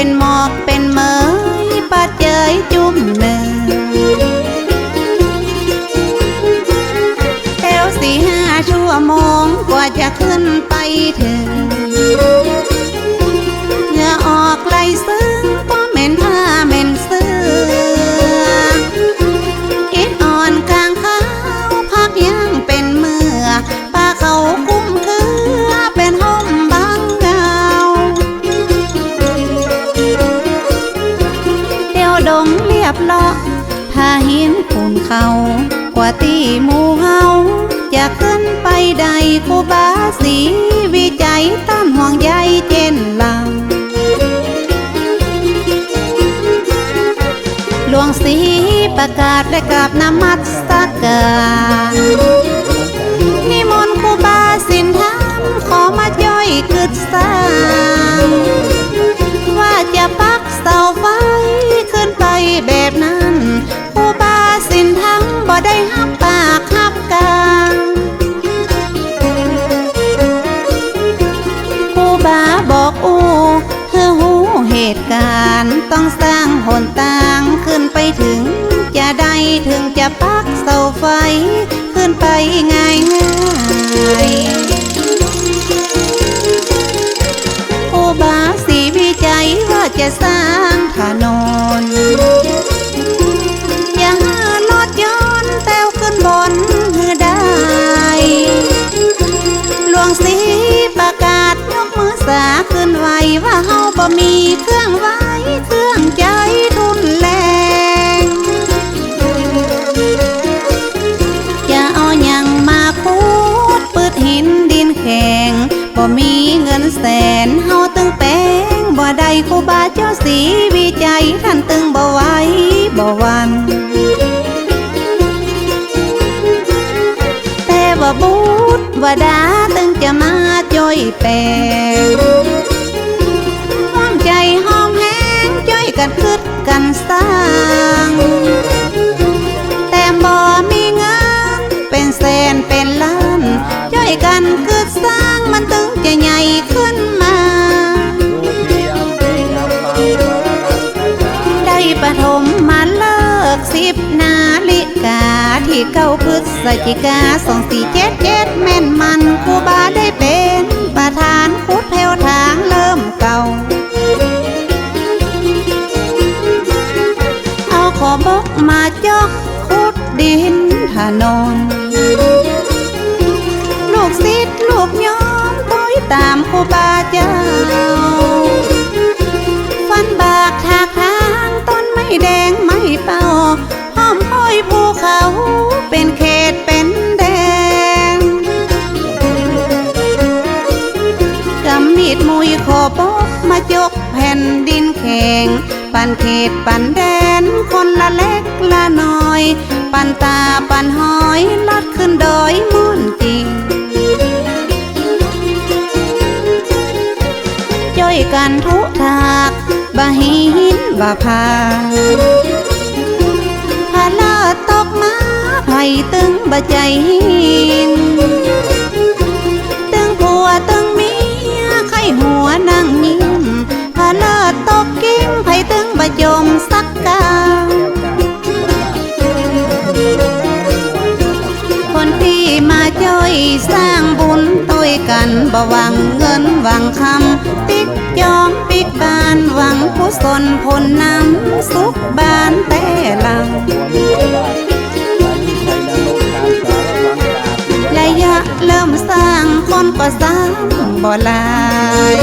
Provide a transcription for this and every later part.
เป็นหมอกเป็นเมยปาเจยจุ่มหนึ่งแถวสี่ห้าชั่วโมงกว่าจะขึ้นไปถึง กาศและกราบนมัสการ ปักเสาไฟ ขึ้นไปง่ายง่ายๆผู้บาสีวิจัยว่าจะสร้างถนนอย่าหารถยนต์แต้วขึ้นบนเฮือได้ หลวงสีประกาศยกมือสาขึ้นไว้ว่าเฮาบ่มีเครื่องไว้เครื่องใจ บ่มีเงินแสนเฮาตึงแป้งบ่ได้ครูบาเจ้าสีวิจัยท่านตึงบ่ไหวบ่หวันแต่ว่าบูดว่าดาตึงจะมาจ่อยแปลงห้อมใจห้อมแห้งจ่อยกันคึดกันสร้างาพฤศจิกาสองสี่เจ็ดเจ็ดแม่นมันครูบาได้เป็นประธานคุดแถวทางเริ่มเก่า เอาขอบกมาจอกคุดดินถนน ง ปันเขตปันแดนคนละเล็กละน้อย ปันตาปันหอยลัดขึ้นดอยม่อนจริงจ้อยกันทุกทากบะหินบะพาพาลาตกมาไผ่ตึงบะใจหินตึงผัวตึงเมียไข้หัวนั่ง จมสักกา คนที่มาจ้อยสร้างบุญต้วยกันบ่หวังเงินหวังคำติ๊กจอมปิกบานหวังกุศลผลนำสุขบานแต่ลังระยะเริ่มสร้างคนก็สร้างบ่ลาย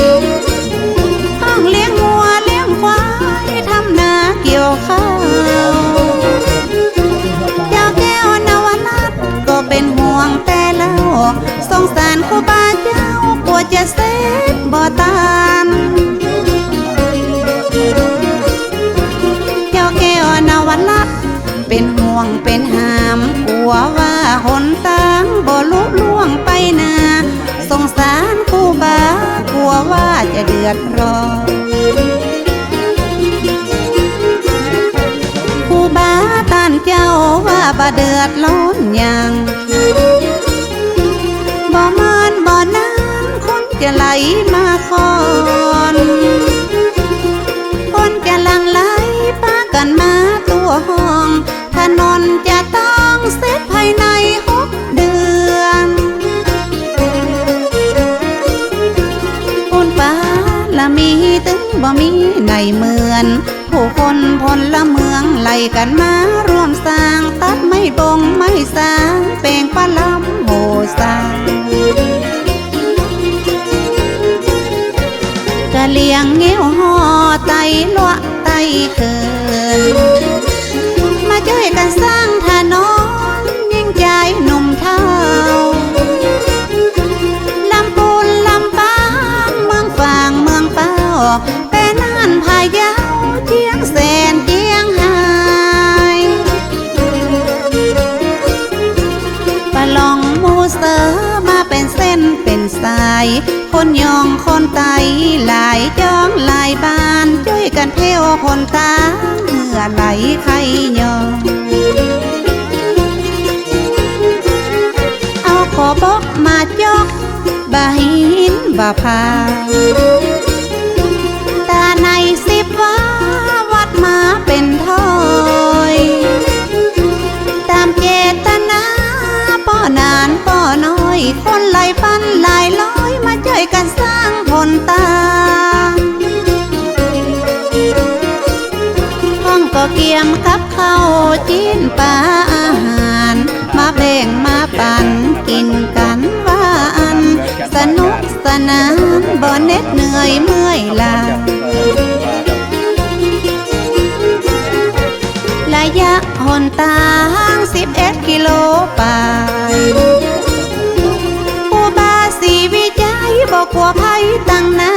สงสารครูบาเจ้ากลัวจะเสร็จบ่ตานเจ้าแก้วนวันละ เป็นห่วงเป็นหามกลัวว่าหนตางบ่ลุล่วงไปนาสงสารครูบากลัวว่าจะเดือดร้อนครูบาตานเจ้าว่าบ่เดือดร้อนหยัง จะไหลมาคอนคนจะลังไหลป้ากันมาตัวห้องถนนจะต้องเสร็จภายในหกเดือนคุณป้าละมีตึงบ่มีในเมือนผู้คนพลละเมืองไล่กันมาร่วมสร้าง ตัดไม่บงไม่สร้างแปลงปลาลำโหสร้าง เลียงเงี้ยวห่อไตลวะไตเกิน มาช่วยกันสร้างถนน ช่วยกันเทวคนตาเหงื่อไหลใครยองเอาขอบอกมาจอกบาหินบาพาตาในสิบว่าวัดมาเป็นทอยตามเจตนาป้อนานป้อน้อย คนหลายพันหลายร้อยมาช่วยกันสร้างผลตาียมกับข้าวจีนปลาอาหาร มาแบ่งมาปันกินกันหวานสนุกสนานบ่เน็ดเหนื่อยเมื่อยล้าระยะหนทาง11กิโลไปผู้บาสีวิจัยบอกกลัวภัยตั้งน้า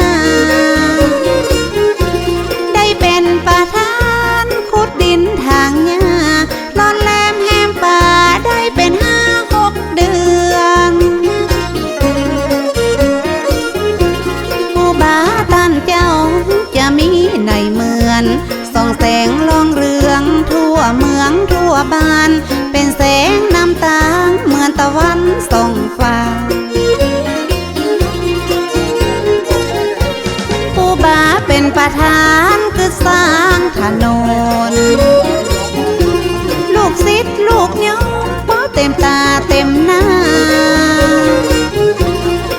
ถนน ลูกศิษย์ลูกยงเพราะเต็มตาเต็มหน้า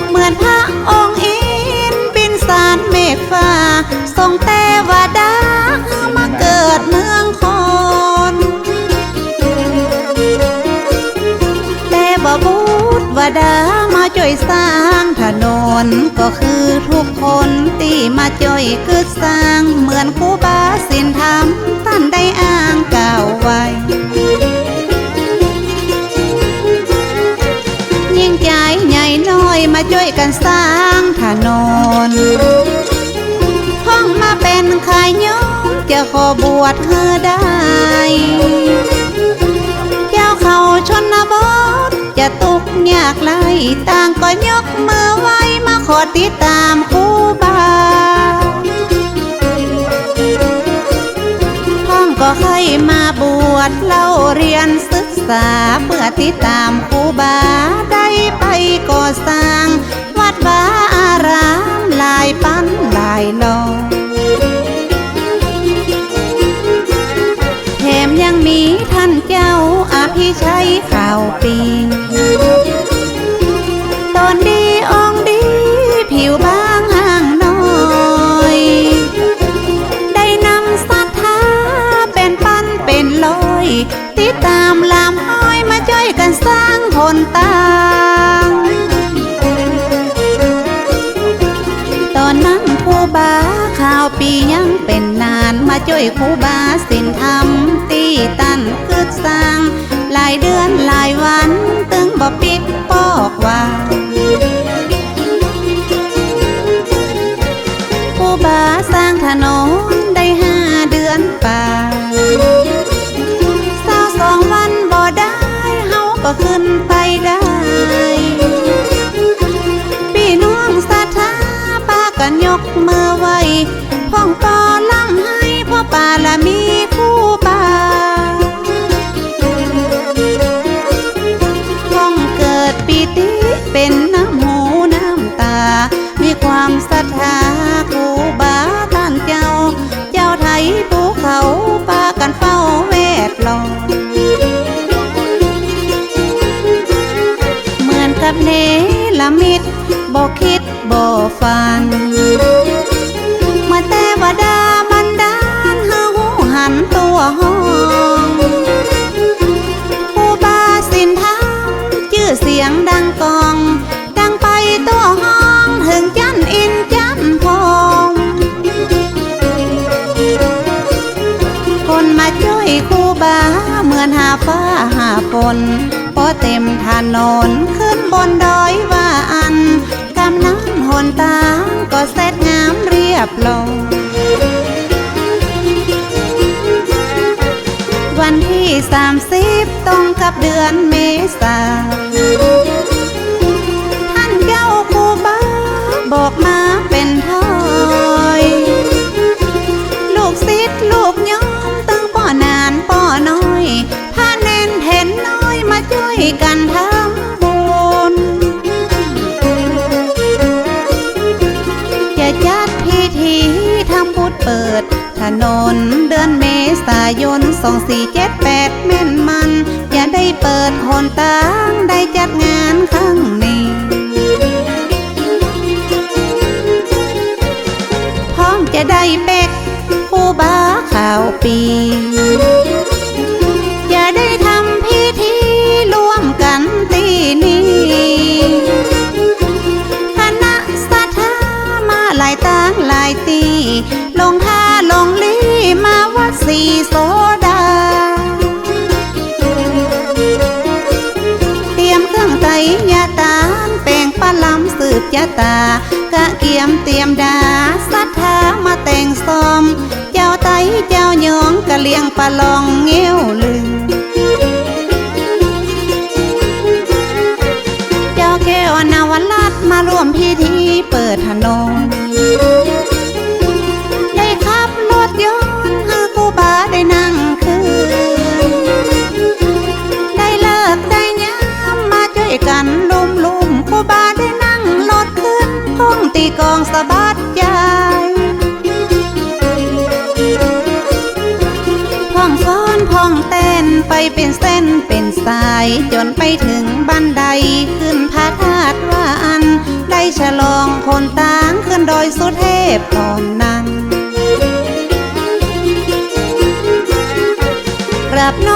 เหมือนพระองค์อินบินสารเมฆฟ้าทรงเทวดามาเกิดเมืองคนแต่บบูดวดามาช่วยสร้างถนนก็คือทุกคนที่มาช่วยกึดสร้างเหมือนครูบา สินธรรมท่านได้อ้างกล่าวไว้ ยิ่งใจใหญ่น้อยมาช่วยกันสร้างถนนห้องมาเป็นขายยงจะขอบวชเธอได้ เจ้าเขาชนบทจะตุกยากไรต่างก็ยกมือไหว้มาขอติดตามค มาบวชเล่าเรียนศึกษาเพื่อติดตามครูบาได้ไปก่อสร้าง วัดวาอารามหลายปั้นหลายลองแถมยังมีท่านเจ้าอภิชัยข่าวปีตอนดี มาช่วยคูบาสินธรรมตีตันคึกสร้าง หลายเดือนหลายวัน ตึงบ่ปิดปอกว่าผู้บาสร้างถนนได้ห้าเดือนป่า ภูเขาปากันเฝ้าเวทล้อมเหมือนกับเนลมิดบอกคิดบอกฟันเมื่อแต่ว่าดามันดานเฮาหันตัวห้องผู้บาสินทำชื่อเสียงดังกอ นพอเต็มถนนขึ้นบนดอยว่าอันกำนันหนตาก็เสร็จงามเรียบลง วันที่สามสิบตรงกับเดือนเมษา นน เดือนเมษายนสองสี่เจ็ดแปดแม่นมัน อย่าได้เปิดหนตางได้จัดงานครั้งนี้พร้อมจะได้เป็กผู้บ้าข่าวปีอย่าได้ทำพิธีร่วมกันตีนี้คณะสัทธามาหลายตังหลายตีลง โซดา เตรียมเครื่องไตยาตาแปลงปลาลำสืบยาตากะเกียมเตรียมดาสัทธามาแต่งซอม เจ้าไตเจ้ายองกะเลียงปลาลองเงี้ยวลืมเจ้าแก้วนาวลัดมาร่วมพิธีเปิดถนน กองสะบัดใจพ้องฟ้อนพ้องเต้นไปเป็นเส้นเป็นสาย จนไปถึงบันไดขึ้นพระธาตุว่าอัน ได้ฉลองคนต่างขึ้นโดอยสุเทพตอนนั้นกราบน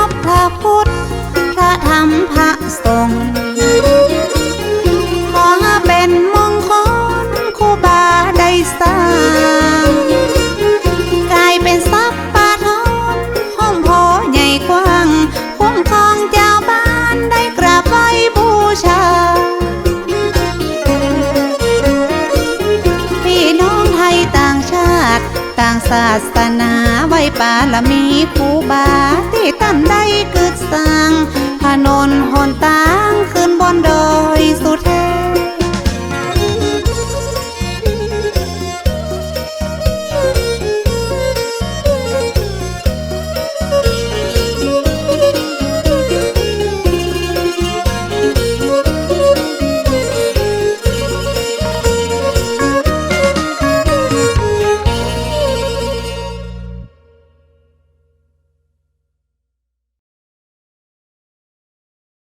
บาลมีผู้บา